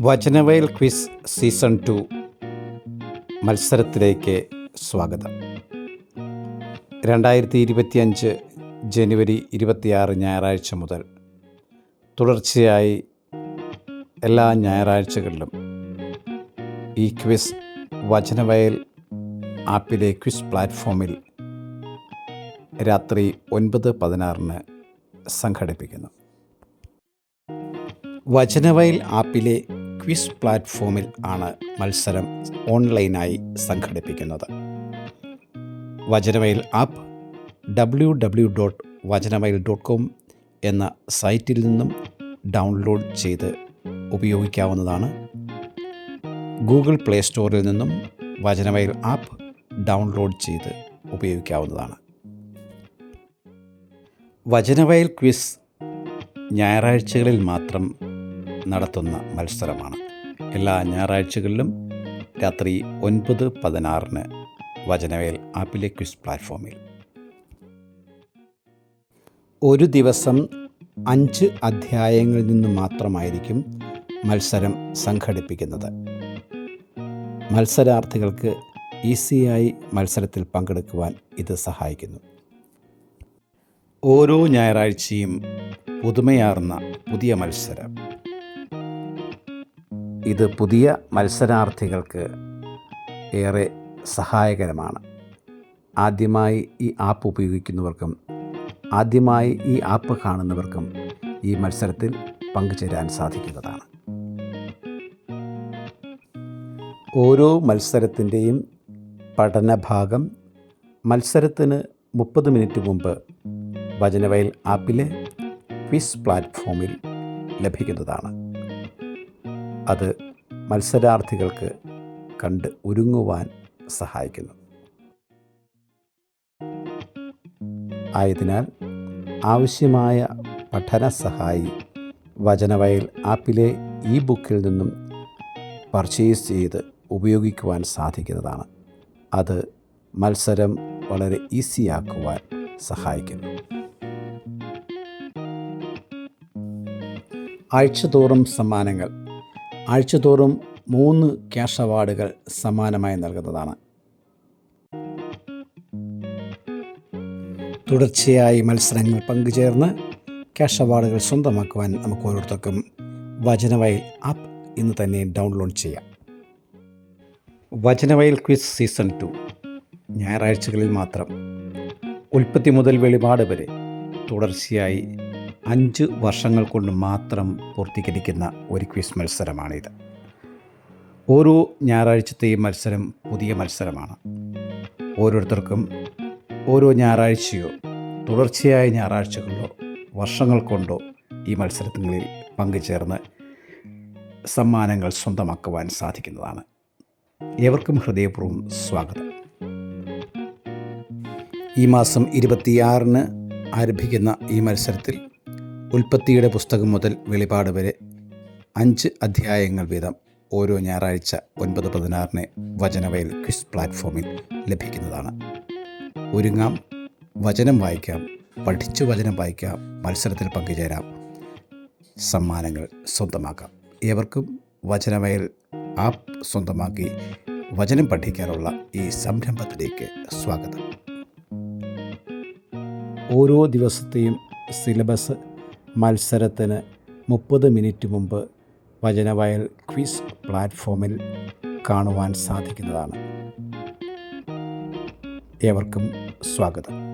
Vachanavayal quiz season two മത്സരത്തിലേക്ക് സ്വാഗതം. രണ്ടായിരത്തി ഇരുപത്തിയഞ്ച് ജനുവരി ഇരുപത്തിയാറ് ഞായറാഴ്ച മുതൽ തുടർച്ചയായി എല്ലാ ഞായറാഴ്ചകളിലും ഈ ക്വിസ് വചനവയൽ ആപ്പിലെ ക്വിസ് പ്ലാറ്റ്ഫോമിൽ രാത്രി ഒൻപത് പതിനാറിന് സംഘടിപ്പിക്കുന്നു. വചനവയൽ ആപ്പിലെ ക്വിസ് പ്ലാറ്റ്ഫോമിൽ ആണ് മത്സരം ഓൺലൈനായി സംഘടിപ്പിക്കുന്നത്. വചനമയിൽ ആപ്പ് ഡബ്ല്യു ഡബ്ല്യു ഡോട്ട് വചനമയിൽ ഡോട്ട് കോം എന്ന സൈറ്റിൽ നിന്നും ഡൗൺലോഡ് ചെയ്ത് ഉപയോഗിക്കാവുന്നതാണ്. ഗൂഗിൾ പ്ലേ സ്റ്റോറിൽ നിന്നും വചനമയിൽ ആപ്പ് ഡൗൺലോഡ് ചെയ്ത് ഉപയോഗിക്കാവുന്നതാണ്. വചനവയൽ ക്വിസ് ഞായറാഴ്ചകളിൽ മാത്രം നടത്തുന്ന മത്സരമാണ്. എല്ലാ ഞായറാഴ്ചകളിലും രാത്രി ഒൻപത് പതിനാറിന് വചനവേൽ ആപ്പിലെ ക്വിസ് പ്ലാറ്റ്ഫോമിൽ. ഒരു ദിവസം അഞ്ച് അധ്യായങ്ങളിൽ നിന്ന് മാത്രമായിരിക്കും മത്സരം സംഘടിപ്പിക്കുന്നത്. മത്സരാർത്ഥികൾക്ക് ഈസിയായി മത്സരത്തിൽ പങ്കെടുക്കുവാൻ ഇത് സഹായിക്കുന്നു. ഓരോ ഞായറാഴ്ചയും പുതുമയാർന്ന പുതിയ മത്സരം. ഇത് പുതിയ മത്സരാർത്ഥികൾക്ക് ഏറെ സഹായകരമാണ്. ആദ്യമായി ഈ ആപ്പ് ഉപയോഗിക്കുന്നവർക്കും ആദ്യമായി ഈ ആപ്പ് കാണുന്നവർക്കും ഈ മത്സരത്തിൽ പങ്കുചേരാൻ സാധിക്കുന്നതാണ്. ഓരോ മത്സരത്തിന്റെയും പഠനഭാഗം മത്സരത്തിന് മുപ്പത് മിനിറ്റ് മുമ്പ് വചനവയൽ ആപ്പിലെ ക്വിസ് പ്ലാറ്റ്ഫോമിൽ ലഭിക്കുന്നതാണ്. അത് മത്സരാർത്ഥികൾക്ക് കണ്ട് ഒരുങ്ങുവാൻ സഹായിക്കുന്നു. ആയതിനാൽ ആവശ്യമായ പഠന സഹായി വചനവയൽ ആപ്പിലെ ഇ ബുക്കിൽ നിന്നും പർച്ചേസ് ചെയ്ത് ഉപയോഗിക്കുവാൻ സാധിക്കുന്നതാണ്. അത് മത്സരം വളരെ ഈസിയാക്കുവാൻ സഹായിക്കുന്നു. ആഴ്ചതോറും സമ്മാനങ്ങൾ ആഴ്ചതോറും മൂന്ന് ക്യാഷ് അവാർഡുകൾ സമ്മാനമായി നൽകുന്നതാണ്. തുടർച്ചയായി മത്സരങ്ങൾ പങ്കുചേർന്ന് ക്യാഷ് അവാർഡുകൾ സ്വന്തമാക്കുവാൻ നമുക്ക് ഓരോരുത്തർക്കും വചനവയൽ ആപ്പ് ഇന്ന് തന്നെ ഡൗൺലോഡ് ചെയ്യാം. വചനവയൽ ക്വിസ് സീസൺ ടു ഞായറാഴ്ചകളിൽ മാത്രം. ഉൽപ്പത്തി മുതൽ വെളിപാട് വരെ തുടർച്ചയായി അഞ്ച് വർഷങ്ങൾ കൊണ്ട് മാത്രം പൂർത്തീകരിക്കുന്ന ഒരു ക്വിസ് മത്സരമാണിത്. ഓരോ ഞായറാഴ്ചത്തെയും മത്സരം പുതിയ മത്സരമാണ്. ഓരോരുത്തർക്കും ഓരോ ഞായറാഴ്ചയോ തുടർച്ചയായ ഞായറാഴ്ചകളിലോ വർഷങ്ങൾ കൊണ്ടോ ഈ മത്സരങ്ങളിൽ പങ്കുചേർന്ന് സമ്മാനങ്ങൾ സ്വന്തമാക്കുവാൻ സാധിക്കുന്നതാണ്. ഏവർക്കും ഹൃദയപൂർവം സ്വാഗതം. ഈ മാസം ഇരുപത്തിയാറിന് ആരംഭിക്കുന്ന ഈ മത്സരത്തിൽ ഉൽപ്പത്തിയുടെ പുസ്തകം മുതൽ വെളിപാട് വരെ. അഞ്ച് അധ്യായങ്ങൾ വീതം. ഓരോ ഞായറാഴ്ച ഒൻപത് പതിനാറിന് വചനവയൽ ക്വിസ് പ്ലാറ്റ്ഫോമിൽ ലഭിക്കുന്നതാണ്. ഒരുങ്ങാം വചനം വായിക്കാം പഠിച്ചു വചനം വായിക്കാം മത്സരത്തിൽ പങ്കുചേരാം. സമ്മാനങ്ങൾ സ്വന്തമാക്കാം. ഏവർക്കും വചനവയൽ ആപ്പ് സ്വന്തമാക്കി വചനം പഠിക്കാനുള്ള ഈ സംരംഭത്തിലേക്ക് സ്വാഗതം. ഓരോ ദിവസത്തെയും സിലബസ് മത്സരത്തിന് മുപ്പത് മിനിറ്റ് മുമ്പ് വചനവയൽ ക്വിസ് പ്ലാറ്റ്ഫോമിൽ കാണുവാൻ സാധിക്കുന്നതാണ്. ഏവർക്കും സ്വാഗതം.